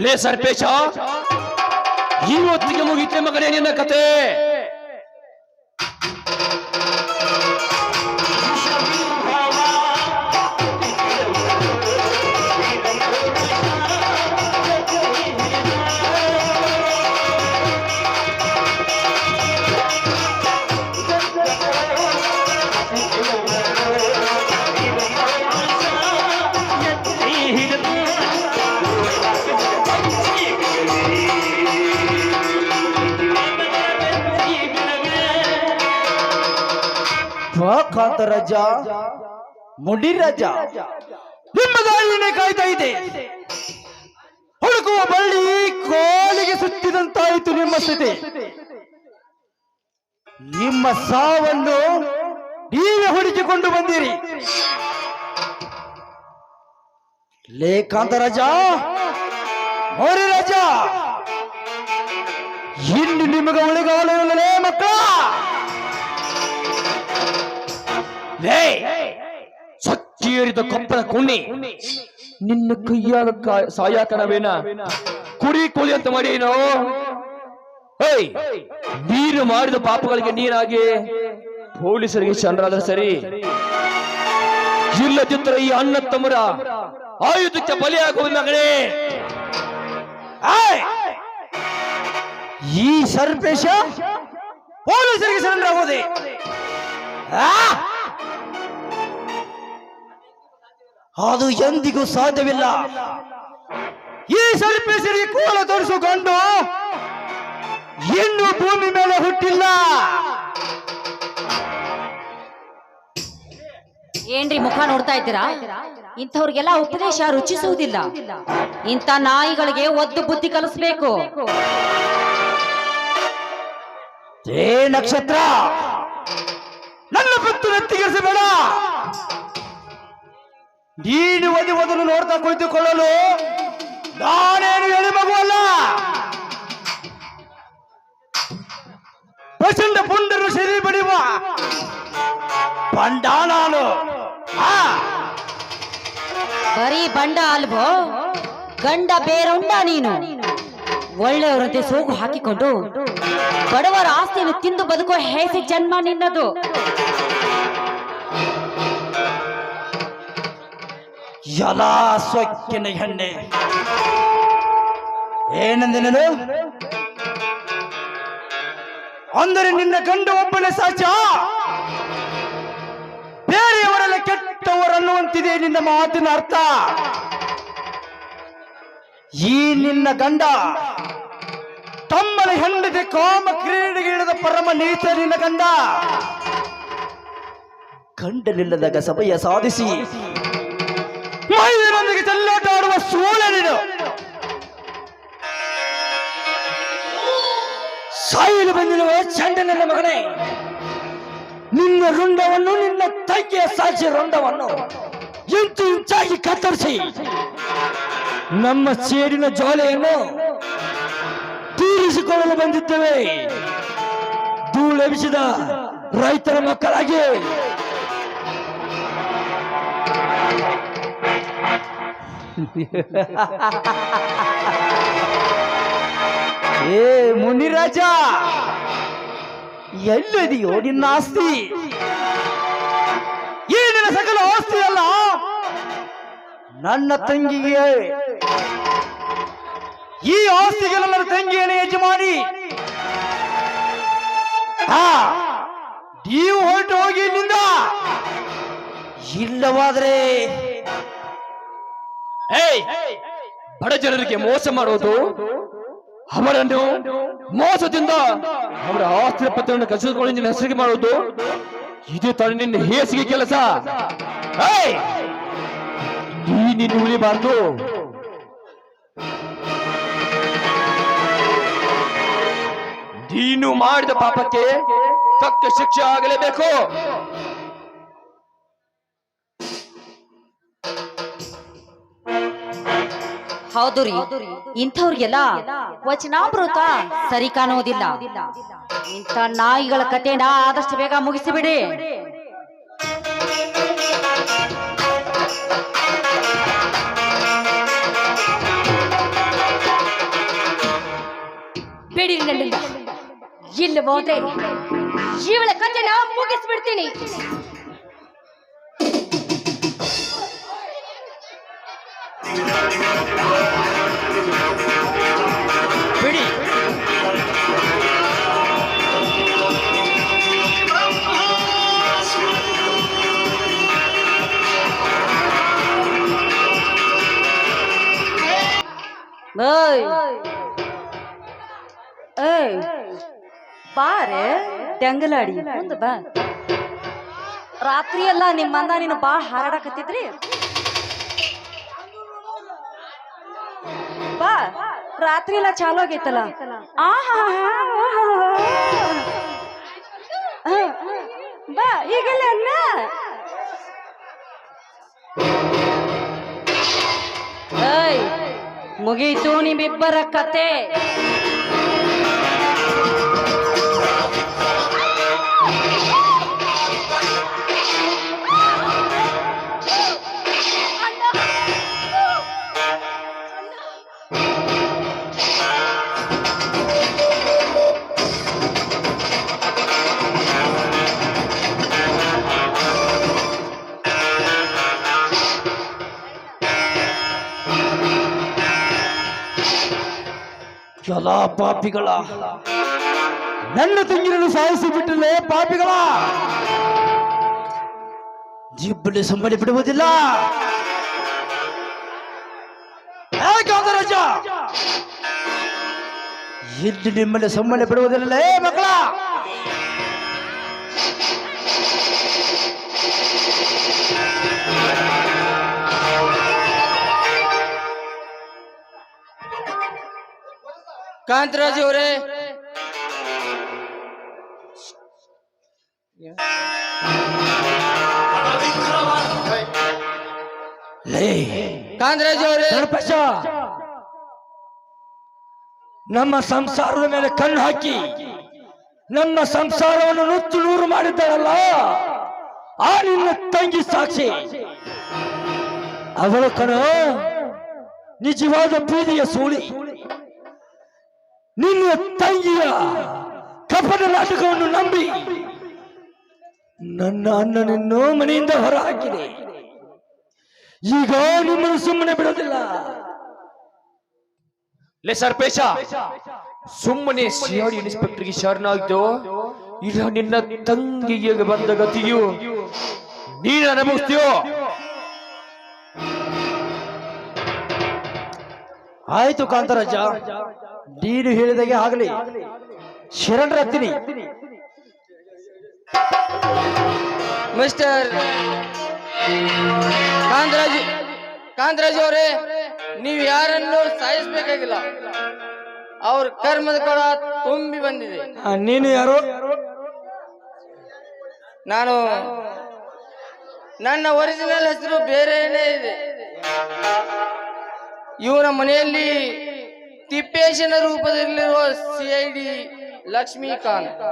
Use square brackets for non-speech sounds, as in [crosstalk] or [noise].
ಲೇ ಸರ್ಪೇಶ ಇವತ್ತಿಗೆ ಮುಗಿತೆ ಮಗನೇ ನಿನ್ನ ಕತೆ. ಕಾಂತ ರಜ, ಮುಡಿ ರಜ. ನಿಮ್ಮ ದಾಳಿನೇ ಕಾಯ್ತಾ ಇದೆ ಹುಡುಕುವ ಬಳ್ಳಿ ಕೋಲಿಗೆ ಸುತ್ತಿದಂತಾಯಿತು ನಿಮ್ಮ ಸ್ಥಿತಿ. ನಿಮ್ಮ ಸಾವನ್ನು ನೀವೇ ಹುಡುಕಿಕೊಂಡು ಬಂದಿರಿ. ಲೇಖಾಂತ ರಜ, ಮೋರಿ ರಾಜ. ಇನ್ನು ನಿಮಗೆ ಉಳಿಗಾಲೇ ಸಕ್ಕೇರಿದ ಕೊಪ್ಪಳ ಕುಣಿ ನಿನ್ನ ಕೈಯಾಗ ಸಾಯಾಕನವೇನ ಕುಡಿ ಕೋಳಿ ಅಂತ ಮಾಡೇನೋ ಏಯ್ ನೀರು ಮಾಡಿದ ಪಾಪಗಳಿಗೆ ನೀರಾಗಿ ಪೊಲೀಸರಿಗೆ ಚಂದ್ರಾದ ಸರಿ. ಇಲ್ಲದಿದ್ದರೆ ಈ ಅಣ್ಣ ತಮ್ಮರ ಆಯುಧಕ್ಕೆ ಬಲಿಯಾಗುವ ಮಗಳೇ! ಈ ಸರ್ಪೇಶ ಪೊಲೀಸರಿಗೆ ಸರೆಂಡರ್ ಆಗೋದೆ ಅದು ಎಂದಿಗೂ ಸಾಧ್ಯವಿಲ್ಲ. ಈ ಸರ್ಪಿಸಿರಿ ಕೋಲ ತೋರಿಸಿಕೊಂಡು ಇನ್ನು ಭೂಮಿ ಮೇಲೆ ಹುಟ್ಟಿಲ್ಲ. ಏನ್ರಿ ಮುಖ ನೋಡ್ತಾ ಇದ್ದೀರಾ? ಇಂಥವ್ರಿಗೆಲ್ಲ ಉಪದೇಶ ರುಚಿಸುವುದಿಲ್ಲ. ಇಂಥ ನಾಯಿಗಳಿಗೆ ಒದ್ದು ಬುದ್ಧಿ ಕಲಿಸ್ಬೇಕು. ಏ ನಕ್ಷತ್ರ ನನ್ನ ಪತ್ತು ನೆತ್ತಿಗಿರಿಸಬೇಡ. ನೀನು ಒದಿ ಒದನ್ನು ನೋಡ್ತಾ ಕುಳಿತುಕೊಳ್ಳಲು ನಾನೇನು ಹೇಳಿ ಮಗುವಲ್ಲ ಪ್ರಚಂಡ ಪುಂಡರು ಸರಿ ಬಡಿವ ಬಂಡ ನಾನು. ಬರೀ ಬಂಡ ಅಲ್ವೋ? ಗಂಡ ಬೇರುಂಡ ನೀನು. ಒಳ್ಳೆಯವರಂತೆ ಸೋಗು ಹಾಕಿಕೊಂಡು ಬಡವರ ಆಸ್ತಿಯನ್ನು ತಿಂದು ಬದುಕೋ ಹೇಸಿ ಜನ್ಮ ನಿನ್ನದು. ಎಲ್ಲ ಸೊಕ್ಕಿನ ಹೆಣ್ಣೆ ಏನಂದ ನಾನು ಅಂದರೆ ನಿನ್ನ ಗಂಡು ಒಬ್ಬನೇ ಸಾಚ ಬೇರೆಯವರೆಲ್ಲ ಕೆಟ್ಟವರನ್ನುವಂತಿದೆ ನಿನ್ನ ಮಾತಿನ ಅರ್ಥ. ಈ ನಿನ್ನ ಗಂಡ ತಮ್ಮನ ಹೆಂಡತಿ ಕಾಮ ಕ್ರೀಡೆಗೆ ಪರಮ ನೀತ ನಿನ್ನ ಗಂಡ. ಗಂಡನಿಲ್ಲದಾಗ ಸಭೆಯ ಸಾಧಿಸಿ. ಮಹಿಳೆಯರೊಂದಿಗೆ ಚೆಲ್ಲಾಟ ಆಡುವ ಸೋಳೆ ನೀನು ಸಾಯಲು ಬಂದಿರುವ ಚಂಡನ ಮಗನೇ, ನಿನ್ನ ರುಂಡವನ್ನು, ನಿನ್ನ ತಂಗಿಯ ಸಾಕ್ಷಿ ರುಂಡವನ್ನು ಇಂಚು ಇಂಚಾಗಿ ಕತ್ತರಿಸಿ. ನಮ್ಮ ಸೇರಿನ ಜೋಲೆಯನ್ನು ತೀರಿಸಿಕೊಳ್ಳಲು ಬಂದಿದ್ದೇವೆ. ಧೂಳೆಬಿಸಿದ ರೈತರ ಮಕ್ಕಳಾಗಿ [laughs] ಏ, ಮುನಿರಾಜ! ಎಲ್ಲಿದೆಯೋ ನಿನ್ನ ಆಸ್ತಿ? ಈ ನಿನ್ನ ಸಕಲ ಆಸ್ತಿ ಅಲ್ಲ? ನನ್ನ ತಂಗಿಗೆ. ಈ ಆಸ್ತಿಗೆ ನನ್ನ ತಂಗಿಯನ್ನು ಯಜಮಾನಿ. ಹಾ, ನೀವು ಹೊರಟು ಹೋಗಿ ಇಲ್ಲಿಂದ ಇಲ್ಲವಾದ್ರೆ ಏಯ್ ಬಡ ಜನರಿಗೆ ಮೋಸ ಮಾಡೋದು ಅವರನ್ನು ಮೋಸದಿಂದ ಅವರ ಆಸ್ತಿ ಪತ್ರವನ್ನು ಕಸಿದುಕೊಂಡು ನಿನ್ನ ಹೆಸರಿಗೆ ಮಾಡೋದು ಇದು ತಾನು ನಿನ್ನ ಹೇಸಿಗೆ ಕೆಲಸ. ನೀನಿನ್ನು ಉಳಿಬಾರ್ದು. ನೀನು ಮಾಡಿದ ಪಾಪಕ್ಕೆ ತಕ್ಕ ಶಿಕ್ಷೆ ಆಗಲೇಬೇಕು. ಹೌದು ರೀ ಇಂಥವ್ರಿಗೆಲ್ಲ ವಚನಾಮೃತ ಸರಿ ಕಾಣುವುದಿಲ್ಲ. ಇಂಥ ನಾಯಿಗಳ ಕಥೆನ ಆದಷ್ಟು ಬೇಗ ಮುಗಿಸಿಬಿಡಿ. ಬಿಡಿ ನನ್ನಿಂದ. ಇಲ್ಲಿ ಹೋದ್ರೆ ಇವಳ ಕಥೆನ ಮುಗಿಸ್ಬಿಡ್ತೀನಿ. ಏಯ್ ಬಾರೆ ತೆಂಗಲಾಡಿ ಮುಂದೆ ಬಾ. ರಾತ್ರಿ ಎಲ್ಲ ನಿಮ್ಮ ನೀನು ಬಾ ಹಾರಾಡಕತ್ತಿದ್ರಿ? ರಾತ್ರಿ ಎಲ್ಲ ಚಾಲು ಆಗೈತಲ್ಲ? ಆಹಾ ಬಾ ಈಗಲ್ಲ ಅನ್ನ? ಮುಗೀತು ನಿಮ್ಮಿಬ್ಬರ ಕತೆ. ಎಲ್ಲ ಪಾಪಿಗಳ ನನ್ನ ತಂಗಿನನ್ನು ಸಾಯಿಸಿ ಬಿಟ್ಟಲೆ ಪಾಪಿಗಳ ಜಿಬ್ಬಲಿ ಸುಮ್ಮನೆ ಬಿಡುವುದಿಲ್ಲ ರಾಜ ಇಲ್ಲಿ ನಿಮ್ಮಲ್ಲಿ ಸುಮ್ಮನೆ ಬಿಡುವುದಿಲ್ಲ ಏ ಮಕ್ಕಳ ಕಾಂತರಾಜ್ ಅವರೇ. ಲೇ. ಕಾಂತರಾಜ್ ಅವರೇ. ನಮ್ಮ ಸಂಸಾರದ ಮೇಲೆ ಕಣ್ಣು ಹಾಕಿ. ನಮ್ಮ ಸಂಸಾರವನ್ನು ನುಚ್ಚು ನೂರು ಮಾಡಿದ್ದಾರಲ್ಲ. ಆ ನಿನ್ನ ತಂಗಿ ಸಾಕ್ಷಿ. ಅವಳ ಕಣ ನಿಜವಾದ ಬೀದಿಯ ಸೂಳಿ. ನಿನ್ನ ತಂಗಿಯ ಕಪಟ ನಾಟಕವನ್ನು ನಂಬಿ ನನ್ನ ಅಣ್ಣನನ್ನು ಮನೆಯಿಂದ ಹೊರಹಾಕಿದೆ. ಈಗ ನಿಮ್ಮನ್ನು ಸುಮ್ಮನೆ ಬಿಡೋದಿಲ್ಲ. ಲೇ ಸರ್ಪೇಶ, ಸುಮ್ಮನೆ ಸಿಆರ್ ಇನ್ಸ್ಪೆಕ್ಟರ್ಗೆ ಶರಣಾಗ್ದು? ಇಲ್ಲ ನಿನ್ನ ತಂಗಿಗೆ ಬಂದ ಗತಿಯು ನೀನು ಅನುಭವಿಸ್ತೀಯೋ ಆಯ್ತು ಕಾಂತರಾಜ. ನೀನು ಹೇಳಿದಾಗೆ ಆಗಲಿ. ಶರಣರತ್ತೀನಿ ಮಿಸ್ಟರ್ ಕಾಂತರಾಜ್ ಕಾಂತರಾಜ್ ಅವರೇ ನೀವು ಯಾರನ್ನು ಸಾಯಿಸ್ಬೇಕಾಗಿಲ್ಲ. ಅವ್ರ ಕರ್ಮದ ಕಡ ತುಂಬಿ ಬಂದಿದೆ. ನೀನು ಯಾರು? ನಾನು ನನ್ನ ಒರಿಜಿನಲ್ ಹೆಸರು ಬೇರೆನೇ ಇದೆ. ಇವರ ಮನೆಯಲ್ಲಿ ತಿಪ್ಪೇಶನ ರೂಪದಲ್ಲಿರುವ ಸಿ ಐ ಡಿ ಲಕ್ಷ್ಮೀಕಾಂತ್.